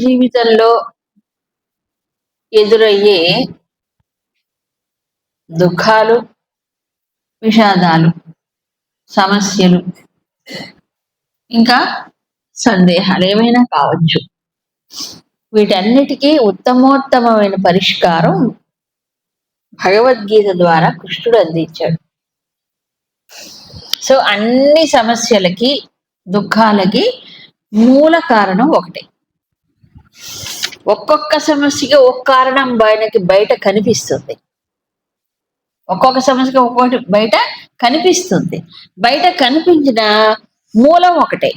జీవితంలో ఎదురయ్యే దుఃఖాలు విషాదాలు సమస్యలు ఇంకా సందేహాలు ఏమైనా కావచ్చు. వీటన్నిటికీ ఉత్తమోత్తమైన పరిష్కారం భగవద్గీత ద్వారా కృష్ణుడు అందించాడు. సో అన్ని సమస్యలకి దుఃఖాలకి మూల కారణం ఒకటే. ఒక్కొక్క సమస్యకి ఒక్క కారణం ఆయనకి బయట కనిపిస్తుంది. ఒక్కొక్క సమస్యకి ఒక్కొక్కటి బయట కనిపిస్తుంది. బయట కనిపించిన మూలం ఒకటే.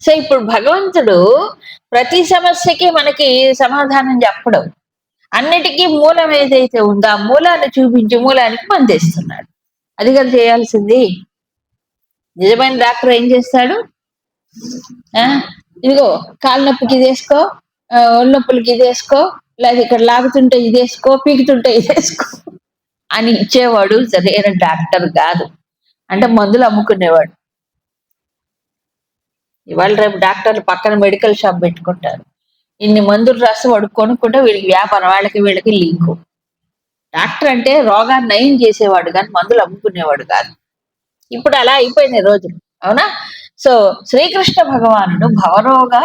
సో ఇప్పుడు భగవంతుడు ప్రతి సమస్యకి మనకి సమాధానం చెప్పడం. అన్నిటికీ మూలం ఏదైతే ఉందో ఆ మూలాన్ని చూపించి మూలానికి పనిచేస్తున్నాడు. అది కదా చేయాల్సింది. నిజమైన డాక్టర్ ఏం చేస్తాడు? ఆ? ఇదిగో కాళ్ళ నొప్పికి ఇది వేసుకో ఒళ్ళు నొప్పులకి ఇది వేసుకో లేదా ఇక్కడ లాగుతుంటే ఇది వేసుకో పీకుతుంటే ఇది వేసుకో అని ఇచ్చేవాడు సరైన డాక్టర్ కాదు. అంటే మందులు అమ్ముకునేవాడు. ఇవాళ రేపు డాక్టర్లు పక్కన మెడికల్ షాప్ పెట్టుకుంటారు. ఇన్ని మందులు రాసి వాడు కొనుక్కుంటే వీళ్ళకి వ్యాపారం వాళ్ళకి వీళ్ళకి లింకు. డాక్టర్ అంటే రోగాన్ని నయం చేసేవాడు కానీ మందులు అమ్ముకునేవాడు కాదు. ఇప్పుడు అలా అయిపోయినాయి రోజులు. అవునా? సో శ్రీకృష్ణ భగవానుడు భవరోగ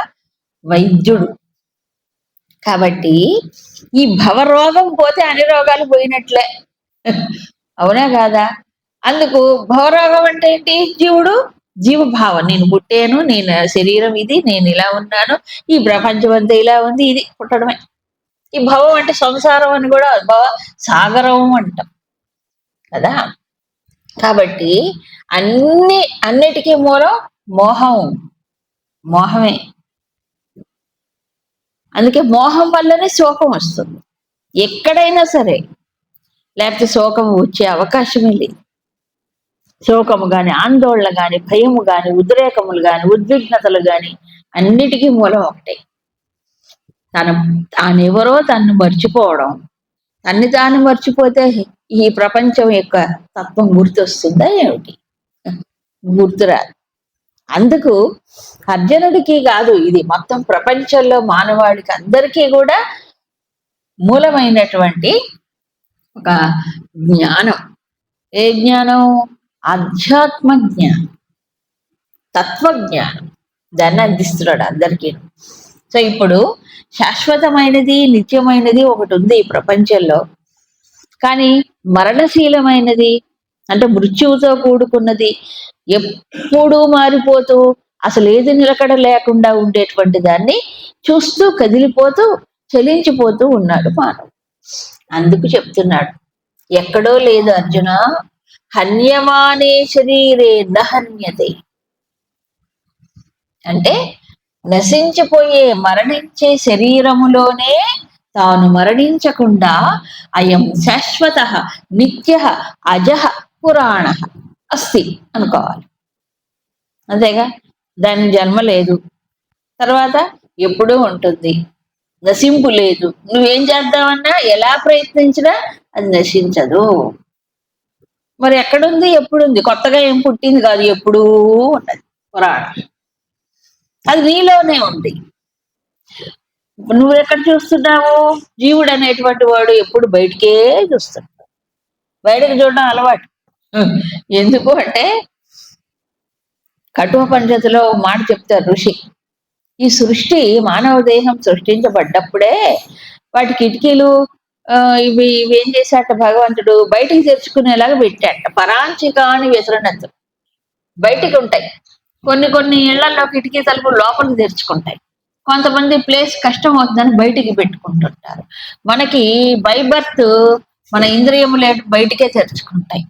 వైద్యుడు. కాబట్టి ఈ భవరోగం పోతే అన్ని రోగాలు పోయినట్లే. అవునా కాదా? అందుకు భవరోగం అంటే ఏంటి? జీవుడు జీవభావం. నేను పుట్టాను నేను శరీరం ఇది నేను ఇలా ఉన్నాను ఈ ప్రపంచం అంతా ఇలా ఉంది ఇది పుట్టడమే. ఈ భవం అంటే సంసారం అని కూడా భవ సాగరం అంటాం. కదా? కాబట్టి అన్ని అన్నిటికీ మూలం మోహం. మోహమే. అందుకే మోహం వల్లనే శోకం వస్తుంది. ఎక్కడైనా సరే. లేకపోతే శోకం వచ్చే అవకాశమే లేదు. శోకము కానీ ఆందోళన కాని భయము కానీ ఉద్రేకములు కానీ ఉద్విగ్నతలు కానీ అన్నిటికీ మూలం ఒకటే. తన తానెవరో తన్ను మర్చిపోవడం. తన్ని తాను మర్చిపోతే ఈ ప్రపంచం యొక్క తత్వం గుర్తొస్తుందా ఏమిటి? గుర్తురాదు. అందుకు అర్జునుడికి కాదు ఇది మొత్తం ప్రపంచంలో మానవాళికి అందరికీ కూడా మూలమైనటువంటి ఒక జ్ఞానం. ఏ జ్ఞానం? ఆధ్యాత్మ జ్ఞానం తత్వజ్ఞానం. దాన్ని అందిస్తున్నాడు అందరికీ. సో ఇప్పుడు శాశ్వతమైనది నిత్యమైనది ఒకటి ఉంది ఈ ప్రపంచంలో. కానీ మరణశీలమైనది అంటే మృత్యువుతో కూడుకున్నది ఎప్పుడూ మారిపోతూ అసలు ఏది నిలకడ లేకుండా ఉండేటువంటి దాన్ని చూస్తూ కదిలిపోతూ చలించిపోతూ ఉన్నాడు మానవుడు. అందుకు చెప్తున్నాడు ఎక్కడో లేదు అర్జున హన్యమానే శరీరే నహన్యతే. అంటే నశించిపోయే మరణించే శరీరములోనే తాను మరణించకుండా అయం శాశ్వత నిత్య అజహ పురాణ అస్తి అనుకోవాలి. అంతేగా? దాని జన్మ లేదు. తర్వాత ఎప్పుడూ ఉంటుంది. నశింపు లేదు. నువ్వేం చేద్దామన్నా ఎలా ప్రయత్నించినా అది నశించదు. మరి ఎక్కడుంది? ఎప్పుడుంది? కొత్తగా ఏం పుట్టింది కాదు. ఎప్పుడూ ఉన్నది పురాణం. అది నీలోనే ఉంది. నువ్వు ఎక్కడ చూస్తున్నావు? జీవుడు అనేటువంటి వాడు ఎప్పుడు బయటికే చూస్తున్నావు బయటకు చూడడం అలవాటు. ఎందుకు అంటే కటువ పంచతిలో మాట చెప్తారు ఋషి ఈ సృష్టి మానవ దేహం సృష్టించబడ్డప్పుడే వాటి కిటికీలు ఇవి ఇవి ఏం చేశాట భగవంతుడు? బయటికి తెరుచుకునేలాగా పెట్టాట పరాంచికాని వ్యసరణత్తు బయటికి ఉంటాయి. కొన్ని కొన్ని ఇళ్ళలో కిటికీ తలుపు లోపలికి తెరుచుకుంటాయి. కొంతమంది ప్లేస్ కష్టం అవుతుందని బయటికి పెట్టుకుంటుంటారు. మనకి బై బర్త్ మన ఇంద్రియములు బయటికే తెరుచుకుంటాయి.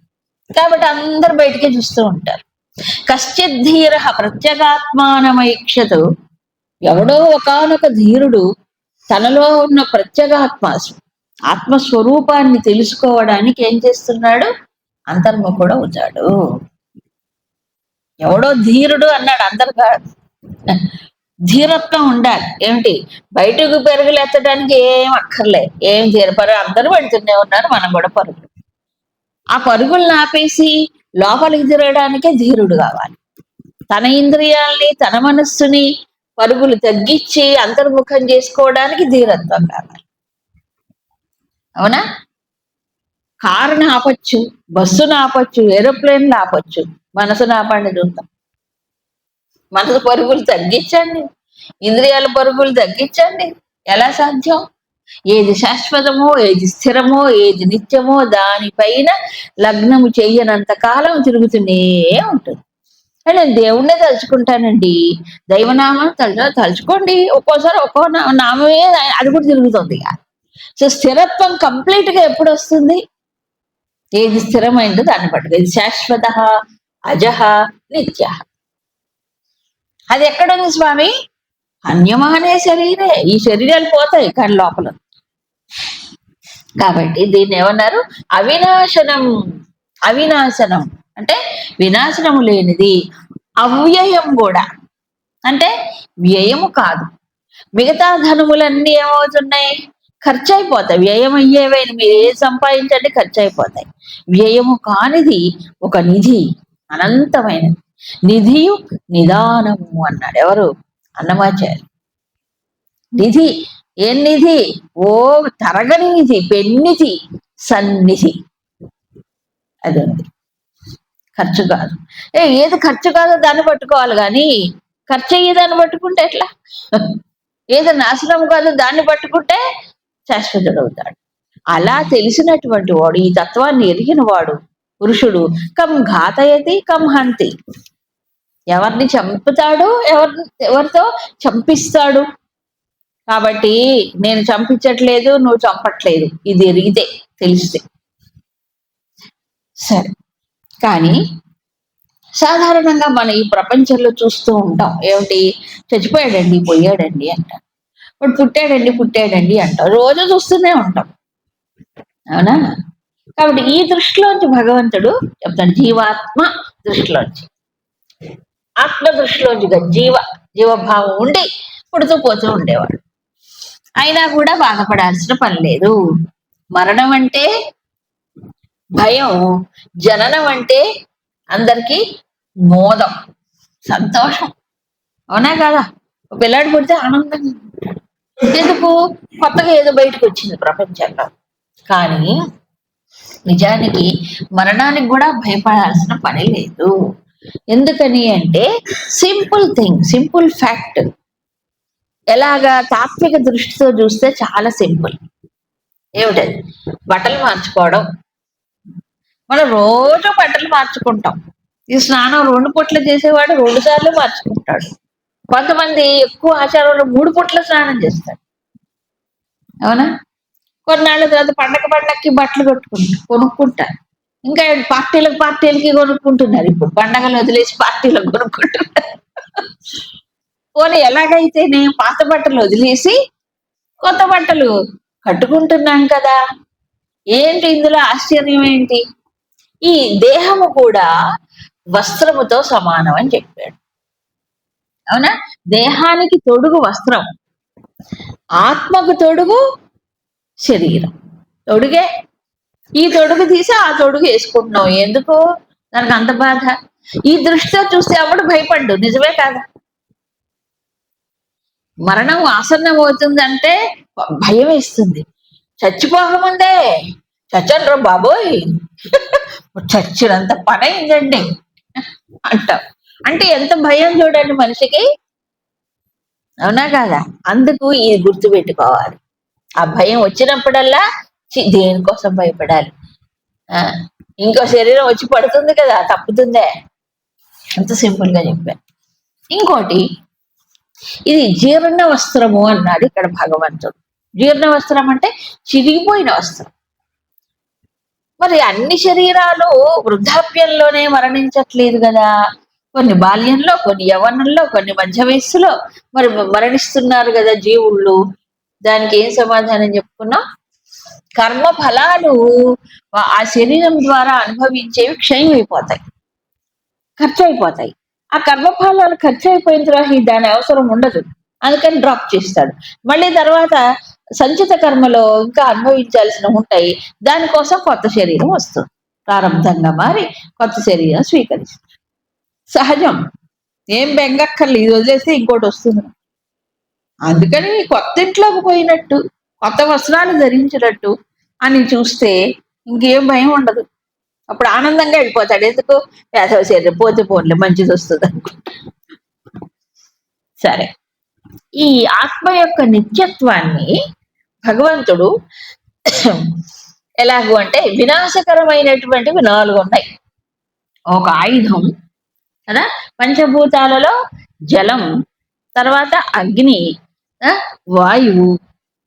కాబట్టి అందరు బయటికి చూస్తూ ఉంటారు. కశ్చిత్ ధీర ప్రత్యేగాత్మానమైక్షతు. ఎవడో ఒకానొక ధీరుడు తనలో ఉన్న ప్రత్యేగాత్మ ఆత్మస్వరూపాన్ని తెలుసుకోవడానికి ఏం చేస్తున్నాడు? అంతర్ముఖుడు అవుతాడు. ఎవడో ధీరుడు అన్నాడు అందరు కాదు ధీరత్వం ఉండాలి. ఏమిటి? బయటకు పెరుగులెత్తడానికి ఏం అక్కర్లే. ఏం ధీరపరు అందరూ పెడుతూనే ఉన్నారు మనం కూడా పరుగులు ఆ పరుగులను ఆపేసి లోపలికి తిరగడానికే ధీరుడు కావాలి. తన ఇంద్రియాల్ని తన మనస్సుని పరుగులు తగ్గించి అంతర్ముఖం చేసుకోవడానికి ధీరత్వం కావాలి. అవునా? కారుని ఆపచ్చు బస్సును ఆపచ్చు ఏరోప్లేన్లు ఆపచ్చు మనసును ఆపండి చూద్దాం. మనసు పరుగులు తగ్గించండి. ఇంద్రియాల పరుగులు తగ్గించండి. ఎలా సాధ్యం? ఏది శాశ్వతమో ఏది స్థిరమో ఏది నిత్యమో దానిపైన లగ్నము చేయనంత కాలం తిరుగుతూనే ఉంటుంది. నేను దేవుణ్ణే తలుచుకుంటానండి. దైవనామం తలుచు తలుచుకోండి. ఒక్కోసారి ఒక్కో నా- నామమే అది కూడా తిరుగుతుంది సో స్థిరత్వం కంప్లీట్గా ఎప్పుడు వస్తుంది ఏది స్థిరమైందో దాన్ని పట్టుకు ఇది శాశ్వత అజహ నిత్య. అది ఎక్కడుంది స్వామి? అన్యమానే శరీరే. ఈ శరీరాలు పోతాయి కానీ లోపల. కాబట్టి దీన్ని ఏమన్నారు? అవినాశనం అవినాశనం. అంటే వినాశనము లేనిది అవ్యయం కూడా. అంటే వ్యయము కాదు. మిగతా ధనములన్నీ ఏమవుతున్నాయి? ఖర్చు అయిపోతాయి వ్యయం అయ్యేవైన మీరు ఏ సంపాదించండి ఖర్చు అయిపోతాయి వ్యయము కానిది ఒక నిధి అనంతమైనది. నిధియు నిదానము అన్నాడు ఎవరు? అన్నమాచార్య నిధి ఎన్నిధి ఓ తరగని నిధి పెన్నిధి సన్నిధి. అది. ఉంది ఖర్చు కాదు. ఏ ఏది ఖర్చు కాదో దాన్ని పట్టుకోవాలి కానీ ఖర్చు అయ్యేదాన్ని పట్టుకుంటే ఎట్లా? ఏది నాశనం కాదో దాన్ని పట్టుకుంటే శాశ్వతుడవుతాడు అలా తెలిసినటువంటి వాడు ఈ తత్వాన్ని ఎరిగిన వాడు పురుషుడు. కం ఘాతయతి కం హంతి. ఎవరిని చంపుతాడు? ఎవరిని ఎవరితో చంపిస్తాడు? కాబట్టి నేను చంపించట్లేదు నువ్వు చంపట్లేదు. ఇది ఎరిగితే తెలిస్తే. సరే. కానీ సాధారణంగా మన ఈ ప్రపంచంలో చూస్తూ ఉంటాం. ఏమిటి? చచ్చిపోయాడండి పోయాడండి అంటాం ఇప్పుడు పుట్టాడండి పుట్టాడండి అంటాం రోజు చూస్తూనే ఉంటాం. అవునా? కాబట్టి ఈ దృష్టిలోంచి భగవంతుడు చెప్తాడు జీవాత్మ దృష్టిలోంచి. ఆత్మ దృష్టిలోంచి జీవ జీవభావం ఉండి పుడుతూ పోతూ ఉండేవాడు. అయినా కూడా బాధపడాల్సిన పని లేదు. మరణం అంటే భయం జననం అంటే అందరికీ మోదం సంతోషం. అవునా కదా? పిల్లాడు పుడితే ఆనందంగా ఉంటాడు. ఎందుకు కొత్తగా ఏదో బయటకు వచ్చింది ప్రపంచంలో. కానీ నిజానికి మరణానికి కూడా భయపడాల్సిన పని లేదు. ఎందుకని అంటే సింపుల్ థింగ్ సింపుల్ ఫ్యాక్ట్. ఎలాగా తాత్విక దృష్టితో చూస్తే చాలా సింపుల్. ఏమిటది బట్టలు మార్చుకోవడం. మనం రోజు బట్టలు మార్చుకుంటాం. ఈ స్నానం రెండు పుట్లు చేసేవాడు రెండు సార్లు మార్చుకుంటాడు. కొంతమంది ఎక్కువ ఆచారంలో మూడు పొట్ల స్నానం చేస్తాడు అవునా? కొన్నాళ్ళ తర్వాత పండగ పండగకి బట్టలు కొట్టుకుంటారు కొనుక్కుంటారు. ఇంకా పార్టీలకు పార్టీలకి కొనుక్కుంటున్నారు ఇప్పుడు. పండగలు వదిలేసి పార్టీలకు కొనుక్కుంటున్నారు. పోనీ ఎలాగైతేనే పాత బట్టలు వదిలేసి కొత్త బట్టలు కట్టుకుంటున్నాం కదా ఏంటి ఇందులో ఆశ్చర్యం ఏంటి? ఈ దేహము కూడా వస్త్రముతో సమానం అని చెప్పాడు. అవునా? దేహానికి తొడుగు వస్త్రం ఆత్మకు తొడుగు శరీరం. తొడుగే? ఈ తొడుగు తీసి ఆ తొడుగు వేసుకుంటున్నావు. ఎందుకు? దానికి అంత బాధ. ఈ దృష్టితో చూస్తే అప్పుడు భయపడ్డు. నిజమే కాదా? మరణం ఆసన్నం అవుతుందంటే భయం వేస్తుంది చచ్చిపోకముందే చచ్చండ్రు బాబోయ్. చచ్చినంత పని అయిందండి అంటాం. అంటే ఎంత భయం చూడండి మనిషికి. అవునా కాదా? అందుకు ఇది గుర్తు పెట్టుకోవాలి ఆ భయం వచ్చినప్పుడల్లా దేనికోసం భయపడాలి? ఆ, ఇంకో శరీరం వచ్చి పడుతుంది కదా తప్పుతుందే. అంత సింపుల్గా చెప్పాను. ఇంకోటి ఇది జీర్ణ వస్త్రము అన్నాడు ఇక్కడ భగవంతుడు. జీర్ణ వస్త్రం అంటే చిరిగిపోయిన వస్త్రం. మరి అన్ని శరీరాలు వృద్ధాప్యంలోనే మరణించట్లేదు కదా. కొన్ని బాల్యంలో కొన్ని యవనంలో కొన్ని మధ్య వయస్సులో మరి మరణిస్తున్నారు కదా జీవుళ్ళు. దానికి ఏం సమాధానం చెప్పుకున్నాం? కర్మ ఫలాలు ఆ- శరీరం ద్వారా అనుభవించేవి క్షయమైపోతాయి. ఖర్చు అయిపోతాయి. ఆ కర్మఫలాలు ఖర్చు అయిపోయిన తర్వాత దాని అవసరం ఉండదు. అందుకని డ్రాప్ చేస్తాడు. మళ్ళీ తర్వాత సంచిత కర్మలో ఇంకా అనుభవించాల్సిన ఉంటాయి. దానికోసం కొత్త శరీరం వస్తుంది. ప్రారంభంగా మారి కొత్త శరీరం స్వీకరిస్తుంది. సహజం. ఏం బెంగక్కర్లేదు. ఇది వదిలేస్తే ఇంకోటి వస్తుంది. అందుకని కొత్త ఇంట్లోకి పోయినట్టు కొత్త వస్త్రాలు ధరించినట్టు అని చూస్తే ఇంకేం భయం ఉండదు. అప్పుడు ఆనందంగా వెళ్ళిపోతాడు. ఎందుకు? వేసవ శరీరం పోతే పోన్లే మంచిది వస్తుంది అనుకుంటా. సరే. ఈ ఆత్మ యొక్క నిత్యత్వాన్ని భగవంతుడు ఎలాగూ అంటే వినాశకరమైనటువంటివి నాలుగు ఉన్నాయి. ఒక ఆయుధం కదా? పంచభూతాలలో జలం తర్వాత అగ్ని వాయువు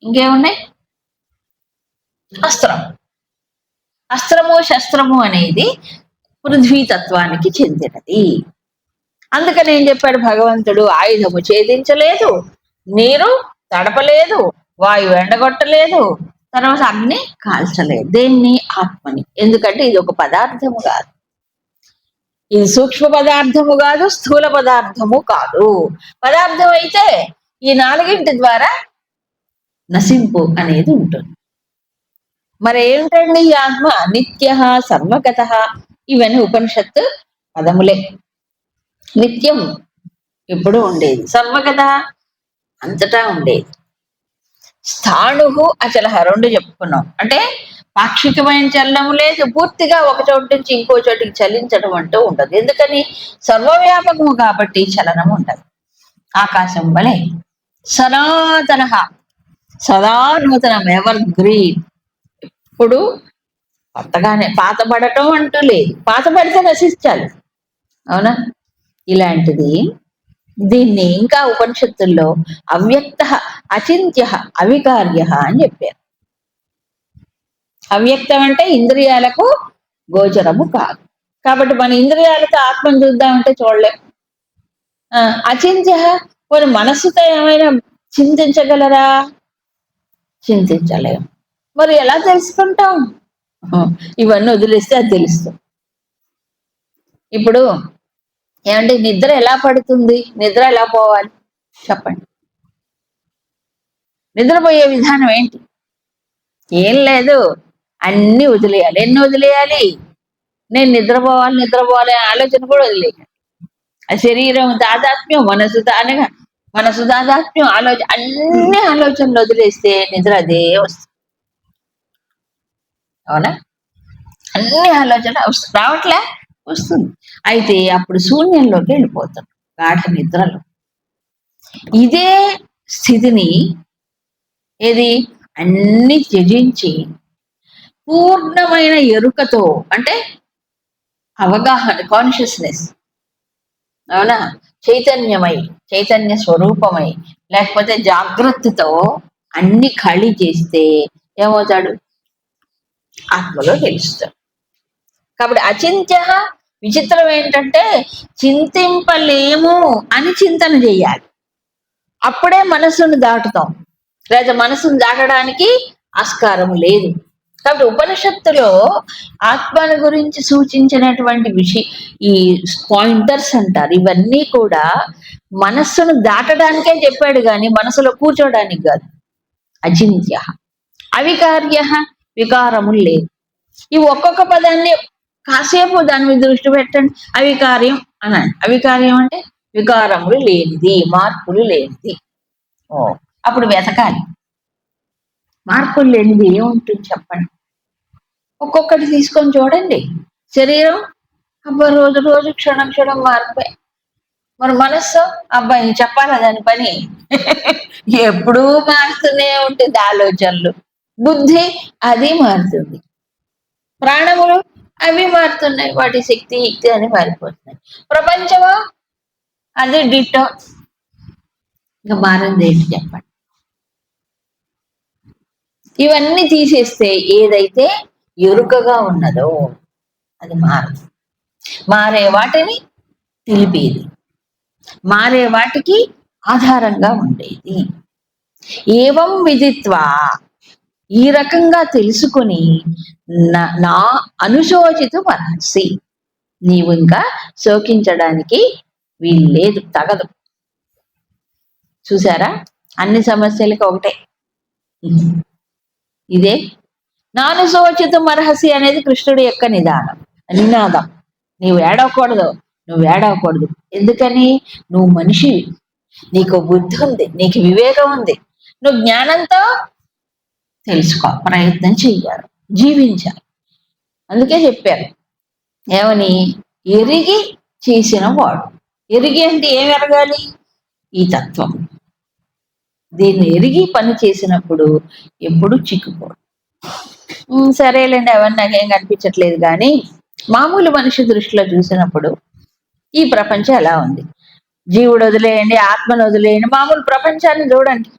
ఇంకేమున్నాయి? అస్త్రం. అస్త్రము శస్త్రము అనేది పృథ్వీ తత్వానికి చెందినది. అందుకని ఏం చెప్పాడు భగవంతుడు? ఆయుధము ఛేదించలేదు నీరు తడపలేదు వాయువు ఎండగొట్టలేదు తర్వాత అగ్ని కాల్చలేదు. దేన్ని? ఆత్మని. ఎందుకంటే ఇది ఒక పదార్థము కాదు. ఇది సూక్ష్మ పదార్థము కాదు స్థూల పదార్థము కాదు. పదార్థం అయితే ఈ నాలుగింటి ద్వారా నశింపు అనేది ఉంటుంది. మరి ఏంటండి ఈ ఆత్మ? నిత్య సర్వగత. ఇవన్నీ ఉపనిషత్తు పదములే. నిత్యం ఎప్పుడు ఉండేది. సర్వగత అంతటా ఉండేది. స్థాణువు అచల రెండు చెప్పుకున్నాం. అంటే పాక్షికమైన చలనము లేదు పూర్తిగా ఒక చోటు నుంచి ఇంకో చోటికి చలించడం అంటూ ఉండదు. ఎందుకని? సర్వవ్యాపకము కాబట్టి చలనం ఉండదు. ఆకాశం వలె సనాతన. సదా నూతనం ఎవర్ గ్రీన్ ఇప్పుడు కొత్తగానే పాత పడటం అంటూ లేదు. పాత పడితే నశించాలి అవునా? ఇలాంటిది. దీన్ని ఇంకా ఉపనిషత్తుల్లో అవ్యక్త అచింత్య అవికార్య అని చెప్పారు. అవ్యక్తం అంటే ఇంద్రియాలకు గోచరము కాదు. కాబట్టి మన ఇంద్రియాలతో ఆత్మను చూద్దామంటే చూడలేం. ఆ, అచింత్య కొన్ని మనస్సుతో ఏమైనా చింతించగలరా? చింతించలేం. మరి ఎలా తెలుసుకుంటాం? ఇవన్నీ వదిలేస్తే అది తెలుస్తుంది. ఇప్పుడు ఏమంటే నిద్ర ఎలా పడుతుంది? నిద్ర ఎలా పోవాలి? చెప్పండి. నిద్రపోయే విధానం ఏంటి? ఏం లేదు. అన్ని వదిలేయాలి. ఎన్ని వదిలేయాలి? నేను నిద్రపోవాలి నిద్రపోవాలి అనే ఆలోచన కూడా వదిలేయాలి. ఆ శరీరం దాదాత్మ్యం మనసు అనగా మనసు దాదాత్మ్యం ఆలోచన అన్ని ఆలోచనలు వదిలేస్తే నిద్ర అదే వస్తుంది. అవునా? అన్ని ఆలోచన రావట్లే? వస్తుంది. అయితే అప్పుడు శూన్యంలోకి వెళ్ళిపోతాడు గాఢ నిద్రలో. ఇదే స్థితిని ఏది? అన్ని త్యజించి పూర్ణమైన ఎరుకతో అంటే అవగాహన కాన్షియస్నెస్ అవునా? చైతన్యమై చైతన్య స్వరూపమై లేకపోతే జాగ్రత్తతో అన్ని ఖాళీ చేస్తే ఏమవుతాడు? ఆత్మలో తెలుస్తాడు కాబట్టి అచింత్య విచిత్రం ఏంటంటే చింతింపలేము అని చింతన చేయాలి. అప్పుడే మనస్సును దాటుతాం. లేదా మనసును దాటడానికి ఆస్కారం లేదు. కాబట్టి ఉపనిషత్తులో ఆత్మను గురించి సూచించినటువంటి విషయ ఈ పాయింటర్స్ అంటారు. ఇవన్నీ కూడా మనస్సును దాటడానికే చెప్పాడు కానీ మనసులో కూర్చోడానికి కాదు. అచింత్య. అవికార్య. వికారములు లేదు. ఈ ఒక్కొక్క పదాన్ని కాసేపు దాని మీద దృష్టి పెట్టండి. అవికార్యం అనండి అవికార్యం అంటే వికారములు లేనిది మార్పులు లేనిది. ఓ. అప్పుడు వెతకాలి. మార్పులు లేనిది ఏముంటుంది చెప్పండి. ఒక్కొక్కటి తీసుకొని చూడండి. శరీరం అబ్బా రోజు రోజు క్షణం క్షణం మారిపోయి మరి మనస్సు అబ్బాయి చెప్పాలా దాని పని? ఎప్పుడూ మారుతూనే ఉంటుంది ఆలోచనలు. బుద్ధి అది మారుతుంది. ప్రాణములు అవి మారుతున్నాయి వాటి శక్తి యుక్తి అని మారిపోతున్నాయి. ప్రపంచము అది డిట్టో ఇంకా మారింది ఏంటి చెప్పండి. ఇవన్నీ తీసేస్తే ఏదైతే ఎరుకగా ఉన్నదో అది మారదు. మారే వాటిని తెలిపేది మారే వాటికి ఆధారంగా ఉండేది. ఏవం విదిత్వా ఈ రకంగా తెలుసుకొని నా- నా అనుశోచిత మనసి నీవు ఇంకా శోకించడానికి వీల్లేదు తగదు. చూసారా? అన్ని సమస్యలకి ఒకటే. ఇదే నానుశోచిత మరహసి అనేది కృష్ణుడి యొక్క నిదానం నినాదం. నీవు ఏడవకూడదు నువ్వు ఏడవకూడదు. ఎందుకని? నువ్వు మనిషివి. నీకు బుద్ధి ఉంది నీకు వివేకం ఉంది. నువ్వు జ్ఞానంతో తెలుసుకో ప్రయత్నం చెయ్యాలి జీవించాలి. అందుకే చెప్పారు ఏమని? ఎరిగి చేసిన వాడు. ఎరిగి అంటే ఏం ఎరగాలి? ఈ తత్వం. దీన్ని ఎరిగి పని చేసినప్పుడు ఎప్పుడు చిక్కుకోడు. సరేలేండి అవన్నీ నాకేం కనిపించట్లేదు కానీ మామూలు మనిషి దృష్టిలో చూసినప్పుడు ఈ ప్రపంచం ఎలా ఉంది? జీవుడు వదిలేయండి ఆత్మను వదిలేయండి మామూలు ప్రపంచాన్ని చూడండి.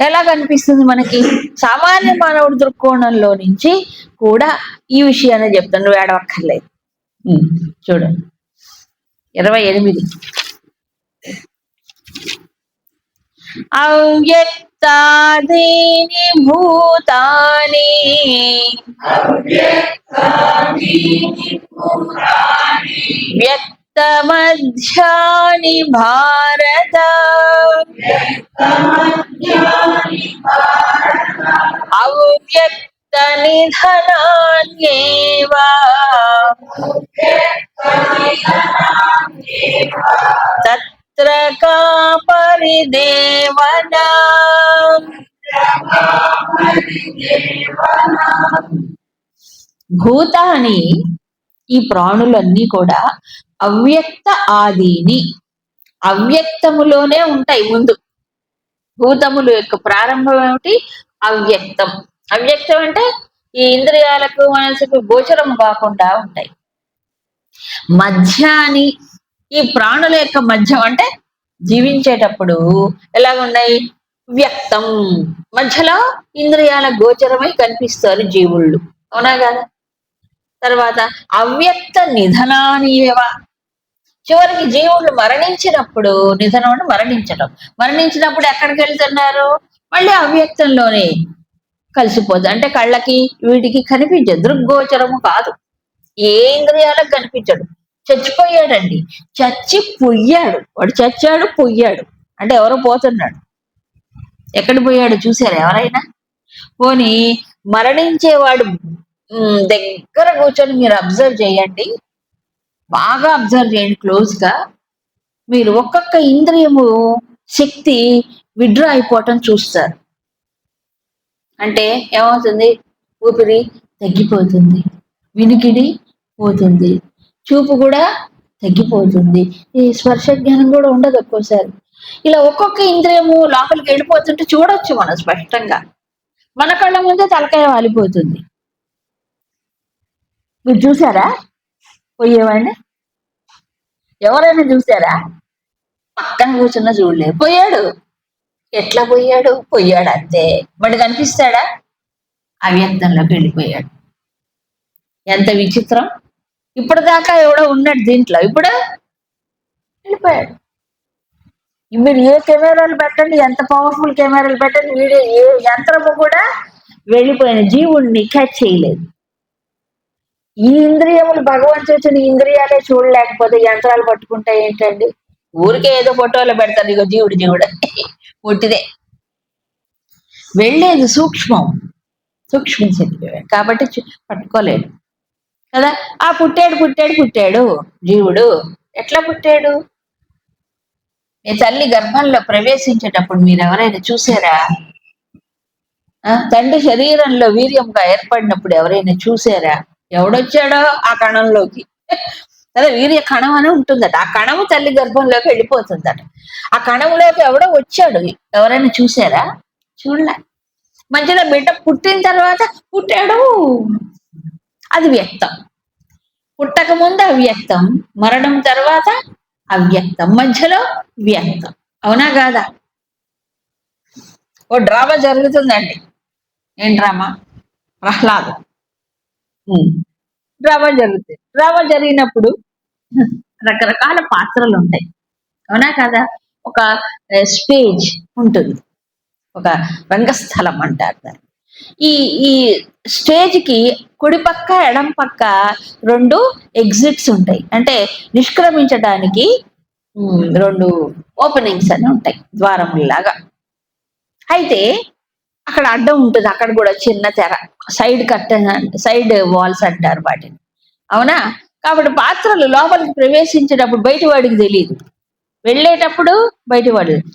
ఎలా కనిపిస్తుంది మనకి? సామాన్య మానవుడి దృక్కోణంలో నుంచి కూడా ఈ విషయాన్ని చెప్తాను. నువ్వు ఏడవక్కర్లేదు. చూడండి ఇరవై ఎనిమిది. అవ్యక్తాదీని భూతాని మధ్యాని భారత. అవ్యక్త నిధనాన్యేవా తత్ర కా భూతాని ఈ ప్రాణులన్నీ కూడా అవ్యక్త ఆదిని. అవ్యక్తములోనే ఉంటాయి ముందు. భూతములు యొక్క ప్రారంభం ఏమిటి? అవ్యక్తం. అవ్యక్తం అంటే ఈ ఇంద్రియాలకు మనసుకు గోచరం కాకుండా ఉంటాయి. మధ్య అని ఈ ప్రాణుల యొక్క మధ్యం అంటే జీవించేటప్పుడు ఎలాగున్నాయి? వ్యక్తం. మధ్యలో ఇంద్రియాల గోచరమై కనిపిస్తారు జీవుళ్ళు. అవునా కదా? తర్వాత అవ్యక్త నిధనానియవ. చివరికి జీవులు మరణించినప్పుడు నిధనం మరణించడం. మరణించినప్పుడు ఎక్కడికి వెళ్తున్నారు? మళ్ళీ అవ్యక్తంలోనే కలిసిపోతుంది. అంటే కళ్ళకి వీటికి కనిపించదు దృగ్గోచరము కాదు. ఏ ఇంద్రియాలకు కనిపించడు. చచ్చిపోయాడండి. చచ్చి పొయ్యాడు వాడు చచ్చాడు పొయ్యాడు అంటే ఎవరో పోతున్నాడు. ఎక్కడ పోయాడు చూసారు ఎవరైనా? పోని మరణించేవాడు దగ్గర కూర్చొని మీరు అబ్జర్వ్ చేయండి. బాగా అబ్జర్వ్ చేయండి క్లోజ్గా మీరు ఒక్కొక్క ఇంద్రియము శక్తి విడ్రా అయిపోవటం చూస్తారు. అంటే ఏమవుతుంది? ఊపిరి తగ్గిపోతుంది. వినికిడి పోతుంది. చూపు కూడా తగ్గిపోతుంది. ఈ స్పర్శ జ్ఞానం కూడా ఉండదు ఒక్కోసారి. ఇలా ఒక్కొక్క ఇంద్రియము లోపలికి వెళ్ళిపోతుంటే చూడొచ్చు మనం స్పష్టంగా. మన కళ్ళ ముందే తలకాయ వాలిపోతుంది. మీరు చూసారా? పోయేవాడిని? ఎవరైనా చూసారా? పక్కన కూర్చున్న చూడలే. పోయాడు. ఎట్లా పోయాడు? పోయాడు అంతే. బట్ కనిపిస్తాడా? అవ్యక్తంలోకి వెళ్ళిపోయాడు. ఎంత విచిత్రం. ఇప్పుడు దాకా ఎవడో ఉన్నాడు దీంట్లో. ఇప్పుడు వెళ్ళిపోయాడు. మీరు ఏ కెమెరాలు పెట్టండి ఎంత పవర్ఫుల్ కెమెరాలు పెట్టండి వీడియో ఏ యంత్రము కూడా వెళ్ళిపోయిన జీవుణ్ణి క్యాచ్ చేయలేదు. ఈ ఇంద్రియములు భగవంతుడు ఇంద్రియాలే చూడలేకపోతే యంత్రాలు పట్టుకుంటే ఏంటండి? ఊరికే ఏదో ఫోటోలు పెడతారు ఇగో జీవుడు జీవుడు పుట్టిదే. వెళ్ళేది సూక్ష్మం. సూక్ష్మం శక్తి కాబట్టి పట్టుకోలేదు. కదా? ఆ పుట్టాడు పుట్టాడు పుట్టాడు. జీవుడు. ఎట్లా పుట్టాడు? మీ తల్లి గర్భంలో ప్రవేశించేటప్పుడు మీరు ఎవరైనా చూసారా? ఆ, తండ్రి శరీరంలో వీర్యంగా ఏర్పడినప్పుడు ఎవరైనా చూసారా? ఎవడొచ్చాడో ఆ కణంలోకి. కదా వీర్య కణం అని ఉంటుందట. ఆ కణము తల్లి గర్భంలోకి వెళ్ళిపోతుందట. ఆ కణంలోకి ఎవడో వచ్చాడు. ఎవరైనా చూసారా చూడలే. మధ్యలో బిడ్డ పుట్టిన తర్వాత పుట్టాడు. అది వ్యక్తం. పుట్టక ముందు అవ్యక్తం. మరణం తర్వాత అవ్యక్తం. మధ్యలో వ్యక్తం. అవునా కాదా? ఓ డ్రామా జరుగుతుందండి. ఏం డ్రామా? ప్రహ్లాదం. డ్రామా జరుగుతుంది డ్రామా జరిగినప్పుడు రకరకాల పాత్రలు ఉంటాయి. అవునా కదా? ఒక స్టేజ్ ఉంటుంది. ఒక రంగస్థలం అంటారు దాన్ని. ఈ ఈ స్టేజ్కి కుడి పక్క ఎడం పక్క రెండు ఎగ్జిట్స్ ఉంటాయి. అంటే నిష్క్రమించడానికి రెండు ఓపెనింగ్స్ అని ఉంటాయి. ద్వారములాగా అయితే అక్కడ అడ్డం ఉంటుంది. అక్కడ కూడా చిన్న తెర. సైడ్ కట్ సైడ్ వాల్స్ అంటారు వాటిని. అవునా? కాబట్టి పాత్రలు లోపలికి ప్రవేశించేటప్పుడు బయట వాడికి తెలియదు వెళ్ళేటప్పుడు బయట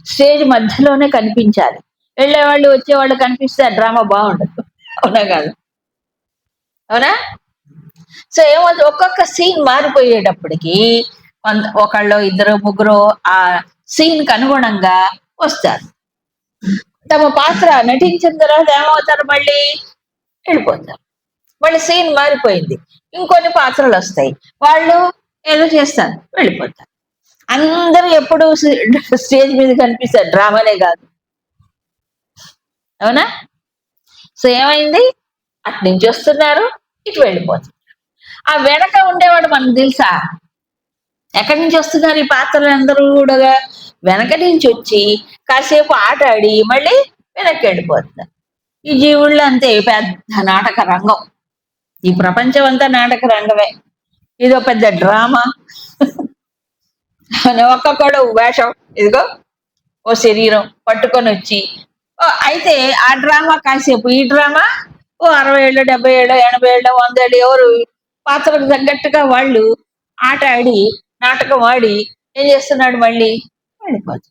స్టేజ్ మధ్యలోనే కనిపించాలి. వెళ్ళేవాళ్ళు వచ్చేవాళ్ళు కనిపిస్తే ఆ డ్రామా బాగుండదు. అవునా కాదు? అవునా? సో ఏమవుతుంది? ఒక్కొక్క సీన్ మారిపోయేటప్పటికి కొంత ఒకళ్ళు ఇద్దరు ముగ్గురు ఆ సీన్కి అనుగుణంగా వస్తారు. తమ పాత్ర నటించిన తర్వాత ఏమవుతారు మళ్ళీ? వెళ్ళిపోతారు. మళ్ళీ సీన్ మారిపోయింది. ఇంకొన్ని పాత్రలు వస్తాయి. వాళ్ళు ఏదో చేస్తారు వెళ్ళిపోతారు. అందరూ ఎప్పుడు స్టేజ్ మీద కనిపిస్తారు డ్రామానే కాదు. అవునా? సో ఏమైంది? అటు నుంచి వస్తున్నారు ఇటు వెళ్ళిపోతున్నారు. ఆ వెనక ఉండేవాడు మనకు తెలుసా? ఎక్కడి నుంచి వస్తున్నారు ఈ పాత్రలు అందరూ కూడా? వెనక నుంచి వచ్చి కాసేపు ఆట ఆడి మళ్ళీ వెనక్కి వెళ్ళిపోతున్నారు. ఈ జీవుళ్ళు అంతే పెద్ద నాటక రంగం. ఈ ప్రపంచం అంతా నాటక రంగమే. ఇదో పెద్ద డ్రామా. ఒక్కొక్కడు వేషం. ఇదిగో ఓ శరీరం పట్టుకొని వచ్చి. అయితే ఆ డ్రామా కాసేపు ఈ డ్రామా? ఓ అరవై ఏళ్ళు డెబ్బై ఏళ్ళు ఎనభై ఏళ్ళు వంద ఏళ్ళు ఎవరు? పాత్రకు తగ్గట్టుగా వాళ్ళు ఆట ఆడి నాటకం ఆడి ఏం చేస్తున్నాడు మళ్ళీ? వెళ్ళిపోతాడు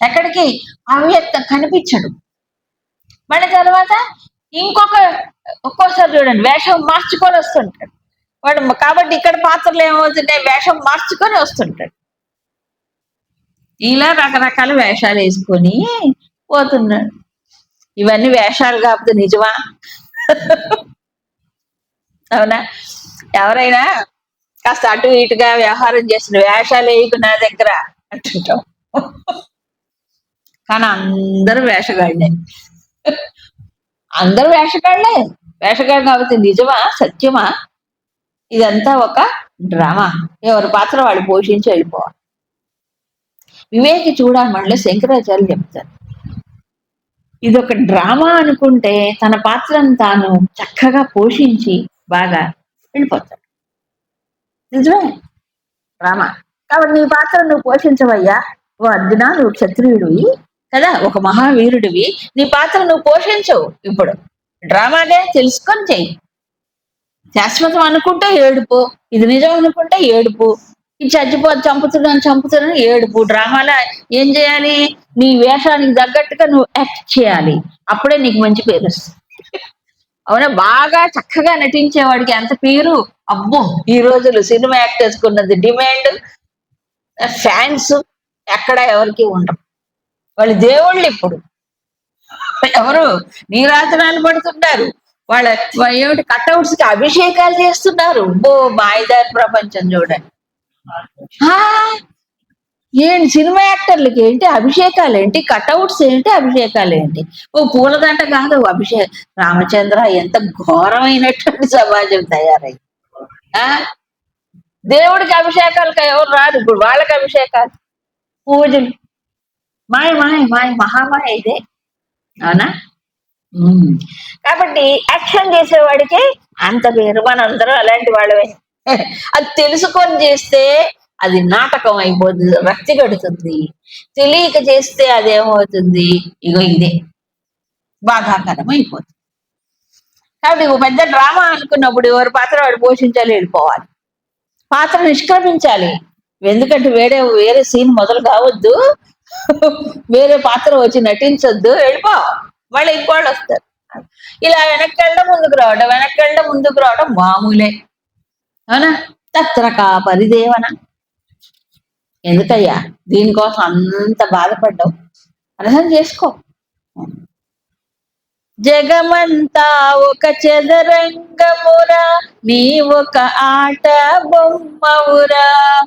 ఎక్కడికి? అవ్యక్త కనిపించడు. మళ్ళీ తర్వాత ఇంకొక ఒక్కోసారి చూడండి వేషం మార్చుకొని వస్తుంటాడు. వాడు కాబట్టి ఇక్కడ పాత్రలు ఏమవుతుంటాయి? వేషం మార్చుకొని వస్తుంటాడు. ఇలా రకరకాల వేషాలు వేసుకొని పోతున్నాడు. ఇవన్నీ వేషాలు కాకపోతే నిజమా? అవునా? ఎవరైనా కాస్త అటు ఇటుగా వ్యవహారం చేసిన వేషాలు వేయకు నా దగ్గర అంటుంటాం. కానీ అందరూ వేషగాళ్ళే. అందరూ వేషగాళ్ళే. వేషగాళ్ళు కాబట్టి నిజమా? సత్యమా? ఇదంతా ఒక డ్రామా. ఎవరి పాత్ర వాళ్ళు పోషించి వెళ్ళిపోవాలి. వివేకి చూడమణిలో శంకరాచార్యులు చెప్తారు. ఇది ఒక డ్రామా అనుకుంటే తన పాత్రను తాను చక్కగా పోషించి బాగా వెళ్ళిపోతాడు. నిజమే. డ్రామా కాబట్టి నీ పాత్ర నువ్వు పోషించవయ్యా. ఓ అర్జున నువ్వు క్షత్రియుడివి కదా ఒక మహావీరుడివి. నీ పాత్ర నువ్వు పోషించవు ఇప్పుడు. డ్రామానే తెలుసుకొని చెయ్యి. శాశ్వతం అనుకుంటే ఏడుపు ఇది నిజం అనుకుంటే ఏడుపు. ఇది చచ్చిపో చంపుతున్నాను చంపుతున్నాను ఏడుపు. డ్రామాలో ఏం చేయాలి? నీ వేషానికి తగ్గట్టుగా నువ్వు యాక్ట్ చేయాలి. అప్పుడే నీకు మంచి పేరు వస్తుంది. అవునా? బాగా చక్కగా నటించేవాడికి ఎంత పేరు? అబ్బో ఈ రోజులు సినిమా యాక్టర్స్ ఉన్నది డిమాండ్ ఫ్యాన్స్ ఎక్కడ ఎవరికి ఉండరు వాళ్ళు దేవుళ్ళు ఇప్పుడు. ఎవరు? నీరాజనాలు పడుతున్నారు వాళ్ళ ఏమిటి కట్అవుట్స్కి అభిషేకాలు చేస్తున్నారు. ఓ మాయదారి ప్రపంచం చూడండి. ఆ, ఏంటి సినిమా యాక్టర్లకి ఏంటి అభిషేకాలు ఏంటి? కటౌట్స్ ఏంటి? అభిషేకాలు ఏంటి? ఓ పూలదంట కాదు అభిషేక్ రామచంద్ర ఎంత ఘోరమైనటువంటి సమాజం తయారై ఆ? దేవుడికి అభిషేకాలకు ఎవరు రాదు ఇప్పుడు వాళ్ళకి అభిషేకాలు. పూజలు. మాయ మాయ మాయ మహామాయ ఇదే. అవునా? కాబట్టి యాక్షన్ చేసేవాడికి అంత పేరు మనందరం అలాంటి వాళ్ళమే. అది తెలుసుకొని చేస్తే అది నాటకం అయిపోతుంది రక్తి కడుతుంది తెలియక చేస్తే అదేమవుతుంది? ఇగో ఇదే. బాధాకరం అయిపోతుంది. కాబట్టి పెద్ద డ్రామా అనుకున్నప్పుడు ఎవరి పాత్ర వాడు పోషించాలి వెళ్ళిపోవాలి. పాత్ర నిష్క్రమించాలి. ఎందుకంటే వేరే వేరే సీన్ మొదలు కావద్దు. వేరే పాత్ర వచ్చి నటించొద్దు వెళ్ళిపో. వాళ్ళు ఇంకోళ్ళు వస్తారు. ఇలా వెనక్కి వెళ్ళడం ముందుకు రావడం వెనక్కి వెళ్ళడం ముందుకు రావడం మామూలే. అవునా? తత్రకా పరిదేవన. ఎందుకయ్యా? దీనికోసం అంత బాధపడ్డావు? అర్థం చేసుకో. జగమంతా ఒక చదరంగమురా నీ ఒక ఆట బొమ్మవురా.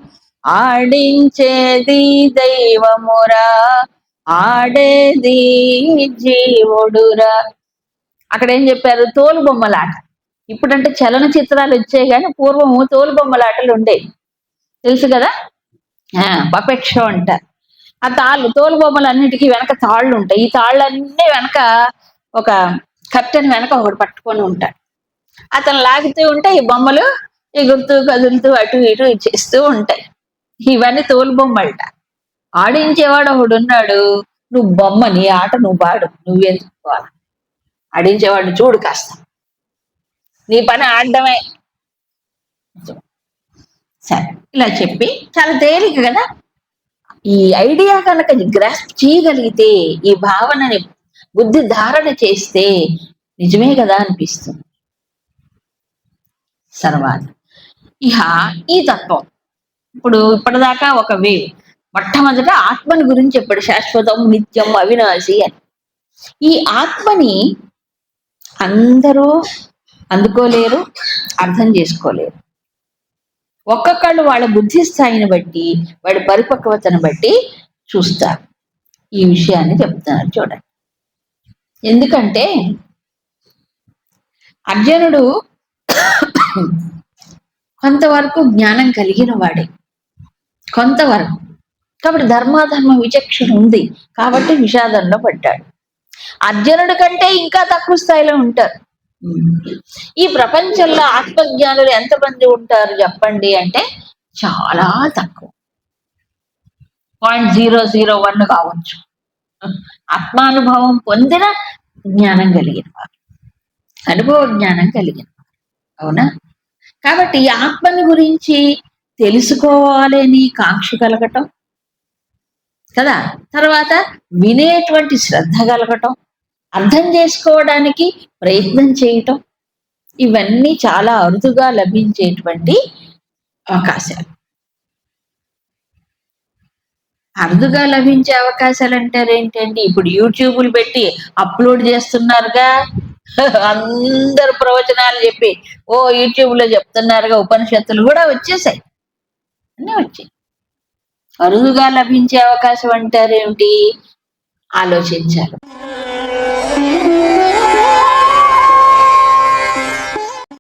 ఆడించేది దైవమురా ఆడేది జీవుడురా. అక్కడ ఏం చెప్పారు? తోలు బొమ్మలాట. ఇప్పుడంటే చలన చిత్రాలు వచ్చాయి కానీ పూర్వము తోలు బొమ్మలాటలు ఉండేవి. తెలుసు కదా? పపెట్ షో అంటారు ఆ తాళ్ళు తోలు బొమ్మలు అన్నిటికీ వెనక తాళ్ళు ఉంటాయి. ఈ తాళ్ళన్నీ వెనక ఒక కర్టెన్ వెనక ఒకటి పట్టుకొని ఉంటాడు. అతను లాగుతూ ఉంటే ఈ బొమ్మలు ఎగురుతూ కదులుతూ అటు ఇటు చేస్తూ ఉంటాయి. ఇవన్నీ తోలు బొమ్మలట. ఆడించేవాడు ఒకడు ఉన్నాడు. నువ్వు బొమ్మ నీ ఆట నువ్వు పాడు నువ్వెందుకు పోవాలి? ఆడించేవాడిని చూడు కాస్త. నీ పని ఆడడమే. సరే ఇలా చెప్పి చాలా తేలిక కదా? ఈ ఐడియా కనుక గ్రాస్ప్ చేయగలిగితే ఈ భావనని బుద్ధి ధారణ చేస్తే నిజమే కదా అనిపిస్తుంది. సర్వాత ఇహ ఈ తత్వం. ఇప్పుడు ఇప్పటిదాకా ఒక వేవ్ మొట్టమొదట ఆత్మని గురించి చెప్పాడు శాశ్వతం నిత్యం అవినాశి అని. ఈ ఆత్మని అందరూ అందుకోలేరు అర్థం చేసుకోలేరు. ఒక్కొక్కళ్ళు వాళ్ళ బుద్ధి స్థాయిని బట్టి వాడి పరిపక్వతను బట్టి చూస్తారు. ఈ విషయాన్ని చెప్తున్నారు చూడండి. ఎందుకంటే అర్జునుడు కొంతవరకు జ్ఞానం కలిగిన వాడే. కొంతవరకు. కాబట్టి ధర్మాధర్మ విచక్షణ ఉంది. కాబట్టి విషాదంలో పడ్డాడు. అర్జునుడి కంటే ఇంకా తక్కువ స్థాయిలో ఉంటారు. ఈ ప్రపంచంలో ఆత్మజ్ఞానులు ఎంతమంది ఉంటారు చెప్పండి అంటే చాలా తక్కువ. పాయింట్ జీరో జీరో వన్ కావచ్చు. ఆత్మానుభవం పొందిన జ్ఞానం కలిగిన వారు. అనుభవ జ్ఞానం కలిగిన వారు. అవునా? కాబట్టి ఆత్మని గురించి తెలుసుకోవాలని కాంక్ష కలగటం కదా? తర్వాత వినేటువంటి శ్రద్ధ కలగటం అర్థం చేసుకోవడానికి ప్రయత్నం చేయటం ఇవన్నీ చాలా అరుదుగా లభించేటువంటి అవకాశాలు. అరుదుగా లభించే అవకాశాలు అంటారు ఏంటండి? ఇప్పుడు యూట్యూబ్లు పెట్టి అప్లోడ్ చేస్తున్నారుగా. అందరు ప్రవచనాలు చెప్పి ఓ యూట్యూబ్లో చెప్తున్నారుగా ఉపనిషత్తులు కూడా వచ్చేసాయి. అన్నీ వచ్చాయి. అరుదుగా లభించే అవకాశం అంటారేమిటి? ఆలోచించాలి.